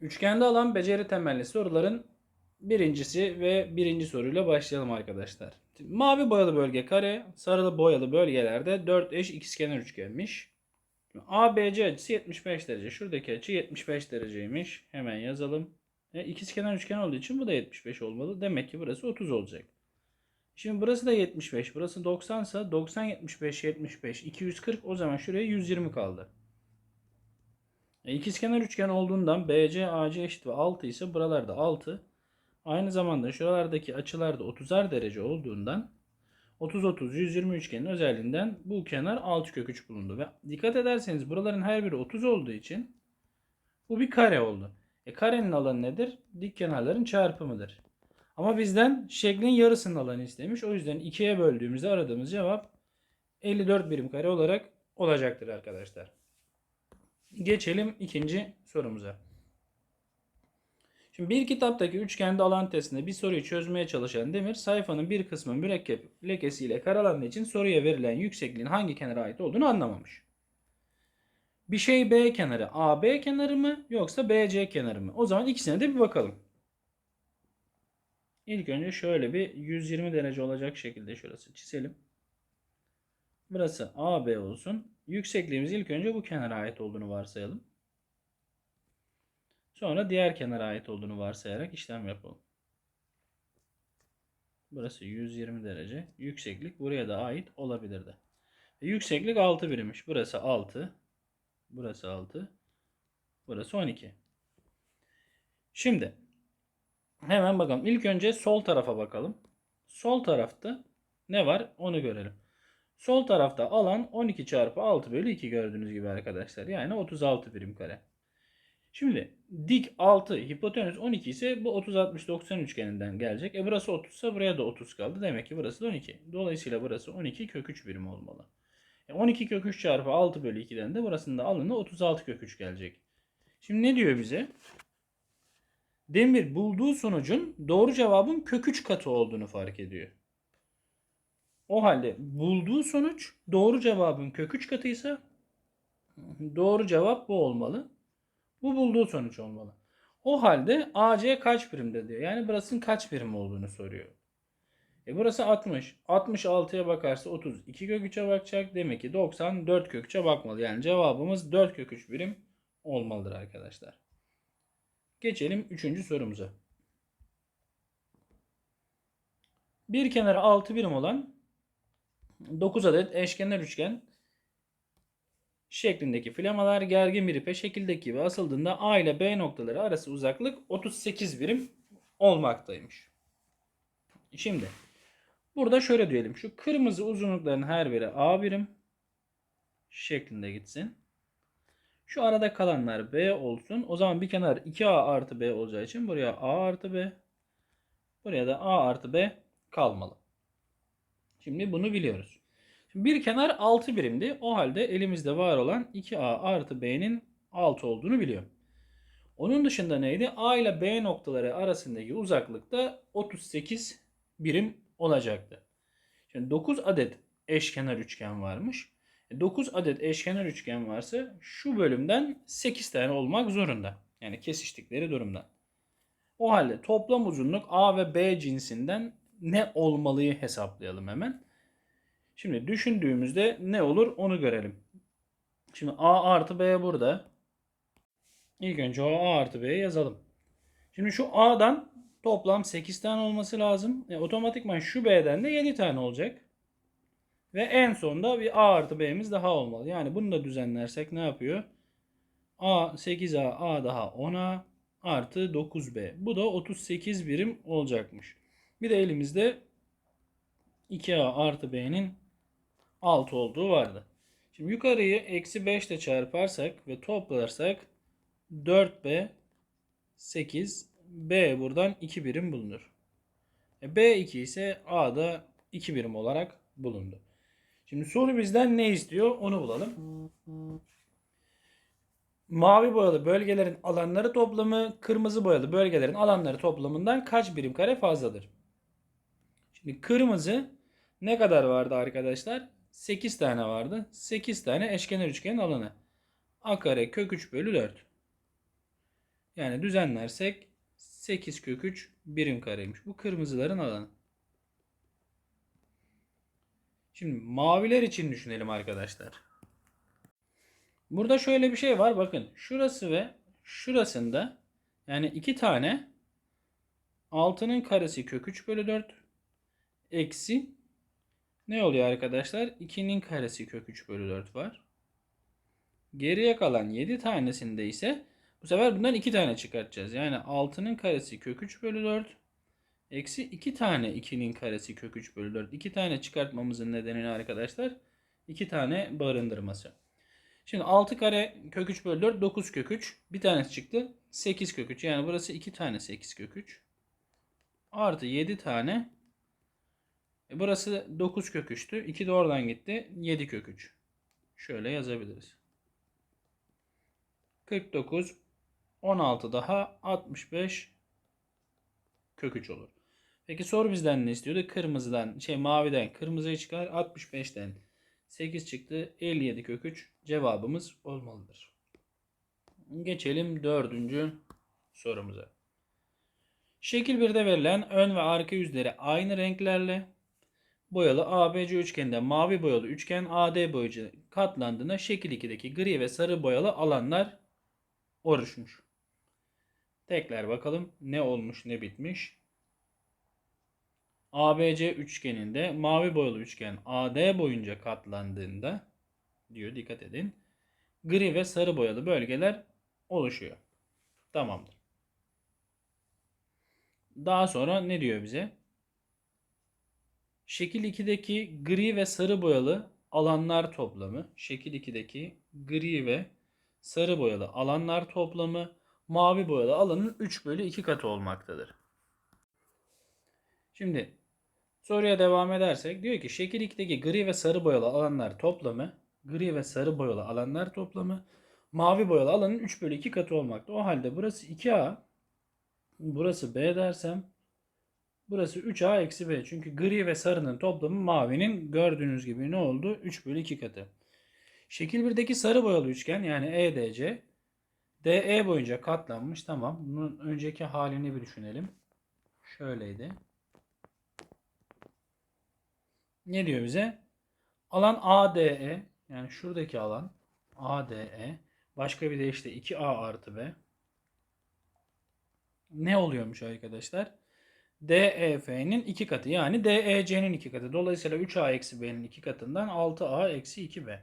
Üçgende alan beceri temelli soruların birincisi ve birinci soruyla başlayalım arkadaşlar. Mavi boyalı bölge kare, sarılı boyalı bölgelerde 4 eş ikizkenar üçgenmiş. ABC açısı 75 derece. Şuradaki açı 75 dereceymiş. Hemen yazalım. E, ikizkenar üçgen olduğu için bu da 75 olmalı. Demek ki burası 30 olacak. Şimdi burası da 75. Burası 90 ise 90 75 75 240 o zaman şuraya 120 kaldı. E, İkizkenar üçgen olduğundan BC AC eşit ve 6 ise buralarda 6. Aynı zamanda şuralardaki açılar da 30'ar derece olduğundan 30 30 120 üçgenin özelliğinden bu kenar 6 kök 3 bulundu ve dikkat ederseniz buraların her biri 30 olduğu için bu bir kare oldu. E karenin alanı nedir? Dik kenarların çarpımıdır. Ama bizden şeklin yarısının alanı istemiş. O yüzden 2'ye böldüğümüzde aradığımız cevap 54 birim kare olarak olacaktır arkadaşlar. Geçelim ikinci sorumuza. Şimdi bir kitaptaki üçgende alan testinde bir soruyu çözmeye çalışan Demir sayfanın bir kısmı mürekkep lekesiyle karalandığı için soruya verilen yüksekliğin hangi kenara ait olduğunu anlamamış. Bir şey B kenarı AB kenarı mı yoksa BC kenarı mı? O zaman ikisine de bir bakalım. İlk önce şöyle bir 120 derece olacak şekilde şurası çizelim. Burası AB olsun. Yüksekliğimiz ilk önce bu kenara ait olduğunu varsayalım. Sonra diğer kenara ait olduğunu varsayarak işlem yapalım. Burası 120 derece. Yükseklik buraya da ait olabilirdi. E, yükseklik 6 birimmiş. Burası 6. Burası 6. Burası 12. Şimdi hemen bakalım. İlk önce sol tarafa bakalım. Sol tarafta ne var onu görelim. Sol tarafta alan 12 çarpı 6 bölü 2 gördüğünüz gibi arkadaşlar. Yani 36 birim kare. Şimdi dik 6 hipotenüs 12 ise bu 30 60 90 üçgeninden gelecek. E burası 30 ise buraya da 30 kaldı. Demek ki burası da 12. Dolayısıyla burası 12 kök 3 birim olmalı. E 12 kök 3 çarpı 6 bölü 2'den de burasının da alanı 36 kök 3 gelecek. Şimdi ne diyor bize? Demir bulduğu sonucun doğru cevabın kök 3 katı olduğunu fark ediyor. O halde bulduğu sonuç doğru cevabın kök 3 katıysa doğru cevap bu olmalı. Bu bulduğu sonuç olmalı. O halde AC kaç birimde diyor. Yani burasının kaç birim olduğunu soruyor. E burası 60. 66'ya bakarsa 30. 2 kök 3'e bakacak. Demek ki 90 4 kök 3'e bakmalı. Yani cevabımız 4 kök 3 birim olmalıdır arkadaşlar. Geçelim 3. sorumuza. Bir kenarı 6 birim olan 9 adet eşkenar üçgen şeklindeki flamalar gergin bir ipe şekildeki gibi asıldığında A ile B noktaları arası uzaklık 38 birim olmaktaymış. Şimdi burada şöyle diyelim. Şu kırmızı uzunlukların her biri A birim şeklinde gitsin. Şu arada kalanlar B olsun. O zaman bir kenar 2A artı B olacağı için buraya A artı B. Buraya da A artı B kalmalı. Şimdi bunu biliyoruz. Şimdi bir kenar 6 birimdi. O halde elimizde var olan 2A artı B'nin 6 olduğunu biliyorum. Onun dışında neydi? A ile B noktaları arasındaki uzaklık da 38 birim olacaktı. Şimdi 9 adet eşkenar üçgen varmış. 9 adet eşkenar üçgen varsa şu bölümden 8 tane olmak zorunda. Yani kesiştikleri durumda. O halde toplam uzunluk A ve B cinsinden ne olmalıyı hesaplayalım hemen. Şimdi düşündüğümüzde ne olur onu görelim. Şimdi A artı B burada. İlk önce o A artı B'yi yazalım. Şimdi şu A'dan toplam 8 tane olması lazım. E, otomatikman şu B'den de 7 tane olacak. Ve en sonunda bir A artı B'miz daha olmalı. Yani bunu da düzenlersek ne yapıyor? A 8A A daha 10A artı 9B. Bu da 38 birim olacakmış. Bir de elimizde 2A artı B'nin 6 olduğu vardı. Şimdi yukarıyı eksi 5 ile çarparsak ve toplarsak 4B 8 B buradan 2 birim bulunur. E, B2 ise A da 2 birim olarak bulundu. Şimdi soru bizden ne istiyor onu bulalım. Mavi boyalı bölgelerin alanları toplamı kırmızı boyalı bölgelerin alanları toplamından kaç birim kare fazladır? Şimdi kırmızı ne kadar vardı arkadaşlar? 8 tane vardı. 8 tane eşkenar üçgenin alanı. A kare kök 3 bölü 4. Yani düzenlersek 8 kök 3 birim kareymiş. Bu kırmızıların alanı. Şimdi maviler için düşünelim arkadaşlar. Burada şöyle bir şey var. Bakın şurası ve şurasında yani iki tane 6'nın karesi kök 3 bölü 4 eksi ne oluyor arkadaşlar? 2'nin karesi kök 3 bölü 4 var. Geriye kalan 7 tanesinde ise bu sefer bundan 2 tane çıkartacağız. Yani 6'nın karesi kök 3 bölü 4 eksi 2 tane 2'nin karesi kök 3 bölü 4. 2 tane çıkartmamızın nedeni ne arkadaşlar? 2 tane barındırması. Şimdi 6 kare kök 3 bölü 4 9 kök 3. Bir tanesi çıktı. 8 kök 3. Yani burası 2 tane 8 kök 3. Artı 7 tane. E burası 9 kök 3'tü. 2 de oradan gitti. 7 kök 3. Şöyle yazabiliriz. 49 16 daha 65 kök 3 olur. Peki soru bizden ne istiyordu? Kırmızıdan şey maviden kırmızıyı çıkar 65'ten 8 çıktı 57 kök 3 cevabımız olmalıdır. Geçelim dördüncü sorumuza. Şekil 1'de verilen ön ve arka yüzleri aynı renklerle boyalı ABC üçgeninde mavi boyalı üçgen AD boyunca katlandığında şekil 2'deki gri ve sarı boyalı alanlar oluşmuş. Tekrar bakalım ne olmuş ne bitmiş. ABC üçgeninde mavi boyalı üçgen AD boyunca katlandığında diyor dikkat edin. Gri ve sarı boyalı bölgeler oluşuyor. Tamamdır. Daha sonra ne diyor bize? Şekil 2'deki gri ve sarı boyalı alanlar toplamı, şekil 2'deki gri ve sarı boyalı alanlar toplamı mavi boyalı alanın 3 bölü 2 katı olmaktadır. Şimdi soruya devam edersek diyor ki şekil 2'deki gri ve sarı boyalı alanlar toplamı gri ve sarı boyalı alanlar toplamı mavi boyalı alanın 3 bölü 2 katı olmakta. O halde burası 2A burası B dersem burası 3A eksi B. Çünkü gri ve sarının toplamı mavinin gördüğünüz gibi ne oldu? 3 bölü 2 katı. Şekil 1'deki sarı boyalı üçgen yani EDC DE boyunca katlanmış. Tamam. Bunun önceki halini bir düşünelim. Şöyleydi. Ne diyor bize? Alan ADE yani şuradaki alan ADE başka bir de işte 2A artı B ne oluyormuş arkadaşlar? DEF'nin 2 katı yani DEC'nin 2 katı. Dolayısıyla 3A eksi B'nin 2 katından 6A eksi 2B.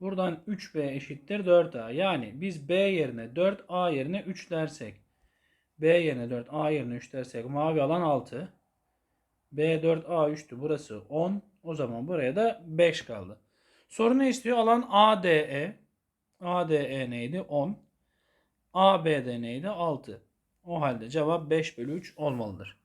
Buradan 3B eşittir 4A. Yani biz B yerine 4A yerine 3 dersek. B yerine 4 A yerine 3 dersek mavi alan 6. B 4 A 3'tü. Burası 10. O zaman buraya da 5 kaldı. Soru ne istiyor? Alan ADE. ADE neydi? 10. ABD neydi? 6. O halde cevap 5 bölü 3 olmalıdır.